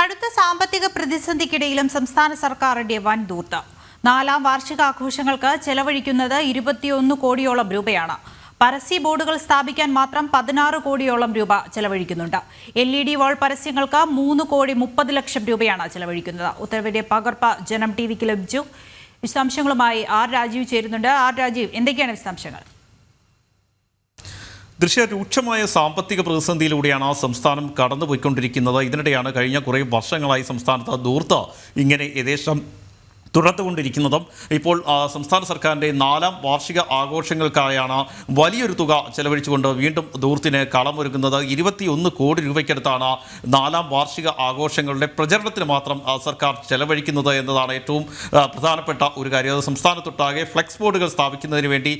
കടുത്ത സാമ്പത്തിക പ്രതിസന്ധിക്കിടയിലും സംസ്ഥാന സർക്കാരിന്റെ വൻ ദൂർത്ത് നാലാം വാർഷികാഘോഷങ്ങൾക്ക് ചെലവഴിക്കുന്നത് ഇരുപത്തിയൊന്ന് കോടിയോളം രൂപയാണ്. പരസ്യ ബോർഡുകൾ സ്ഥാപിക്കാൻ മാത്രം പതിനാറ് കോടിയോളം രൂപ ചെലവഴിക്കുന്നുണ്ട്. എൽ ഇ ഡി വാൾ പരസ്യങ്ങൾക്ക് മൂന്ന് കോടി മുപ്പത് ലക്ഷം രൂപയാണ് ചെലവഴിക്കുന്നത്. ഉത്തരവിന്റെ പകർപ്പ് ജനം ടി വിക്ക് ലഭിച്ചു. വിശദാംശങ്ങളുമായി ആർ രാജീവ് ചേരുന്നുണ്ട്. ആർ രാജീവ് എന്തൊക്കെയാണ് വിശദാംശങ്ങൾ? ദൃശ്യ രൂക്ഷമായ സാമ്പത്തിക പ്രതിസന്ധിയിലൂടെയാണ് ആ സംസ്ഥാനം കടന്നുപോയിക്കൊണ്ടിരിക്കുന്നത്. ഇതിനിടെയാണ് കഴിഞ്ഞ കുറേ വർഷങ്ങളായി സംസ്ഥാനത്ത് ദൂർത്ത് ഇങ്ങനെ ഏകദേശം തുടർന്നുകൊണ്ടിരിക്കുന്നതും ഇപ്പോൾ സംസ്ഥാന സർക്കാരിന്റെ നാലാം വാർഷിക ആഘോഷങ്ങൾക്കായാണ് വലിയൊരു തുക ചെലവഴിച്ചുകൊണ്ട് വീണ്ടും ദൂർത്തിന് കളമൊരുങ്ങുന്നത് ഇരുപത്തിയൊന്ന് കോടി രൂപയ്ക്കടുത്താണ് നാലാം വാർഷിക ആഘോഷങ്ങളുടെ പ്രചരണത്തിന് മാത്രം സർക്കാർ ചെലവഴിക്കുന്നത് എന്നതാണ് ഏറ്റവും പ്രധാനപ്പെട്ട ഒരു കാര്യം. അത് സംസ്ഥാനത്തൊട്ടാകെ ഫ്ലെക്സ് ബോർഡുകൾ സ്ഥാപിക്കുന്നതിന് വേണ്ടി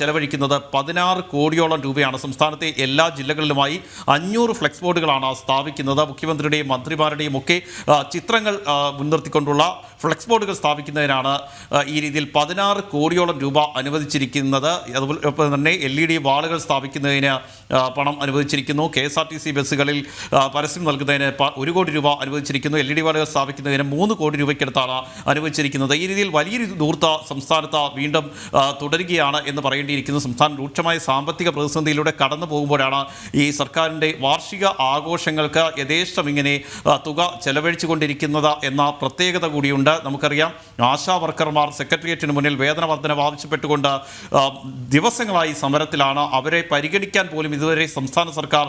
ചെലവഴിക്കുന്നത് പതിനാറ് കോടിയോളം രൂപയാണ്. സംസ്ഥാനത്തെ എല്ലാ ജില്ലകളിലുമായി അഞ്ഞൂറ് ഫ്ലെക്സ് ബോർഡുകളാണ് സ്ഥാപിക്കുന്നത്. മുഖ്യമന്ത്രിയുടെയും മന്ത്രിമാരുടെയും ഒക്കെ ചിത്രങ്ങൾ മുൻനിർത്തിക്കൊണ്ടുള്ള ഫ്ലെക്സ് ബോർഡുകൾ സ്ഥാപിക്കുന്നതിനാണ് ഈ രീതിയിൽ പതിനാറ് കോടിയോളം രൂപ അനുവദിച്ചിരിക്കുന്നത്. അതുപോലെ തന്നെ എൽ ഇ ഡി വാളുകൾ സ്ഥാപിക്കുന്നതിന് പണം അനുവദിച്ചിരിക്കുന്നു. K S R T C ബസ്സുകളിൽ പരസ്യം നൽകുന്നതിന് ഒരു കോടി രൂപ അനുവദിച്ചിരിക്കുന്നു. എൽ ഇ ഡി വാളുകൾ സ്ഥാപിക്കുന്നതിന് മൂന്ന് കോടി രൂപയ്ക്കടുത്താണ് അനുവദിച്ചിരിക്കുന്നത്. ഈ രീതിയിൽ വലിയൊരു ദൂർത്ത സംസ്ഥാനത്ത് വീണ്ടും തുടരുകയാണ് എന്ന് പറയേണ്ടിയിരിക്കുന്നു. സംസ്ഥാനം രൂക്ഷമായ സാമ്പത്തിക പ്രതിസന്ധിയിലൂടെ കടന്നു പോകുമ്പോഴാണ് ഈ സർക്കാരിന്റെ വാർഷിക ആഘോഷങ്ങൾക്ക് യഥേഷ്ടം ഇങ്ങനെ തുക ചെലവഴിച്ചുകൊണ്ടിരിക്കുന്നത് എന്ന പ്രത്യേകത കൂടിയുണ്ട്. നമുക്കറിയാം ആശാ വർക്കർമാർ സെക്രട്ടേറിയറ്റിന് മുന്നിൽ വേതന വർധനവ് ആവശ്യപ്പെട്ടുകൊണ്ട് ദിവസങ്ങളായി സമരത്തിലാണ്. അവരെ പരിഗണിക്കാൻ പോലും ഇതുവരെ സംസ്ഥാന സർക്കാർ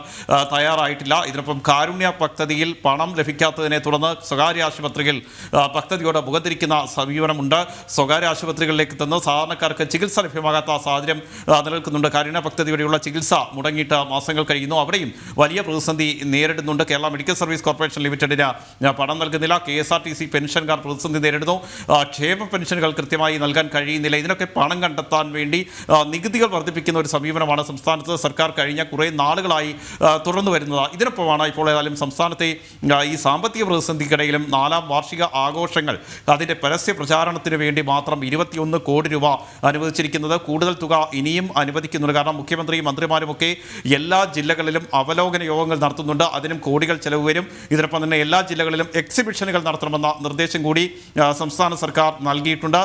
തയ്യാറായിട്ടില്ല. ഇതിനൊപ്പം കാരുണ്യ പദ്ധതിയിൽ പണം ലഭിക്കാത്തതിനെ തുടർന്ന് സ്വകാര്യ ആശുപത്രിയിൽ പദ്ധതിയോട് മുഖത്തിരിക്കുന്ന സമീപനമുണ്ട്. സ്വകാര്യ ആശുപത്രികളിലേക്ക് തന്ന് സാധാരണക്കാർക്ക് ചികിത്സ ലഭ്യമാകാത്ത സാഹചര്യം നിലനിൽക്കുന്നുണ്ട്. കാരുണ്യ പദ്ധതി വഴിയുള്ള ചികിത്സ മുടങ്ങിയിട്ട് മാസങ്ങൾ കഴിയുന്നു. അവിടെയും വലിയ പ്രതിസന്ധി നേരിടുന്നുണ്ട്. കേരള മെഡിക്കൽ സർവീസ് കോർപ്പറേഷൻ ലിമിറ്റഡിന് പണം നൽകുന്നില്ല. K S R T C പെൻഷൻകാർ പ്രതിസന്ധി നേരിടുന്നു. ക്ഷേമ പെൻഷനുകൾ കൃത്യമായി നൽകാൻ കഴിയുന്നില്ല. ഇതിനൊക്കെ പണം കണ്ടെത്താൻ വേണ്ടി നികുതികൾ വർദ്ധിപ്പിക്കുന്ന ഒരു സമീപനമാണ് സംസ്ഥാനത്ത് സർക്കാർ കഴിഞ്ഞ കുറേ നാളുകളായി തുറന്നു വരുന്നത്. ഇതിനൊപ്പമാണ് ഇപ്പോൾ ഏതായാലും സംസ്ഥാനത്തെ ഈ സാമ്പത്തിക പ്രതിസന്ധിക്കിടയിലും നാലാം വാർഷിക ആഘോഷങ്ങൾ അതിന്റെ പരസ്യ പ്രചാരണത്തിന് വേണ്ടി മാത്രം ഇരുപത്തിയൊന്ന് കോടി രൂപ അനുവദിച്ചിരിക്കുന്നത് കൂടുതൽ തുക ഇനിയും അനുവദിക്കുന്നുണ്ട്. കാരണം മുഖ്യമന്ത്രിയും മന്ത്രിമാരുമൊക്കെ എല്ലാ ജില്ലകളിലും അവലോകന യോഗങ്ങൾ നടത്തുന്നുണ്ട്. അതിനും കോടികൾ ചെലവ് വരും. ഇതിനൊപ്പം തന്നെ എല്ലാ ജില്ലകളിലും എക്സിബിഷനുകൾ നടത്തണമെന്ന നിർദ്ദേശം കൂടി ആ, സംസ്ഥാന സർക്കാർ നൽകിയിട്ടുണ്ട്.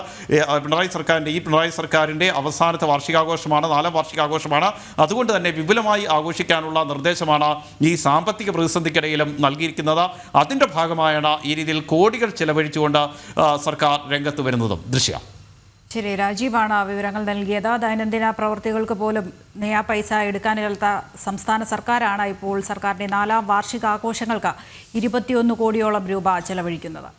പിണറായി സർക്കാരിന്റെ ഈ പിണറായി സർക്കാരിന്റെ അവസാനത്തെ വാർഷികാഘോഷമാണ് നാലാം വാർഷികാഘോഷമാണ്. അതുകൊണ്ട് തന്നെ വിപുലമായി ആഘോഷിക്കാനുള്ള നിർദ്ദേശമാണ് ഈ സാമ്പത്തിക പ്രതിസന്ധിക്കിടയിലും നൽകിയിരിക്കുന്നത്. അതിന്റെ ഭാഗമായാണ് ഈ രീതിയിൽ കോടികൾ ചെലവഴിച്ചുകൊണ്ട് സർക്കാർ രംഗത്ത് വരുന്നതും. ദൃശ്യ. ശരി രാജീവാണ് ആ വിവരങ്ങൾ നൽകിയത്. ദൈനംദിന പ്രവൃത്തികൾക്ക് പോലും നയാ പൈസ എടുക്കാനില്ലാത്ത സംസ്ഥാന സർക്കാരാണ് ഇപ്പോൾ സർക്കാരിന്റെ നാലാം വാർഷികാഘോഷങ്ങൾക്ക് ഇരുപത്തിയൊന്ന് കോടിയോളം രൂപ ചെലവഴിക്കുന്നത്.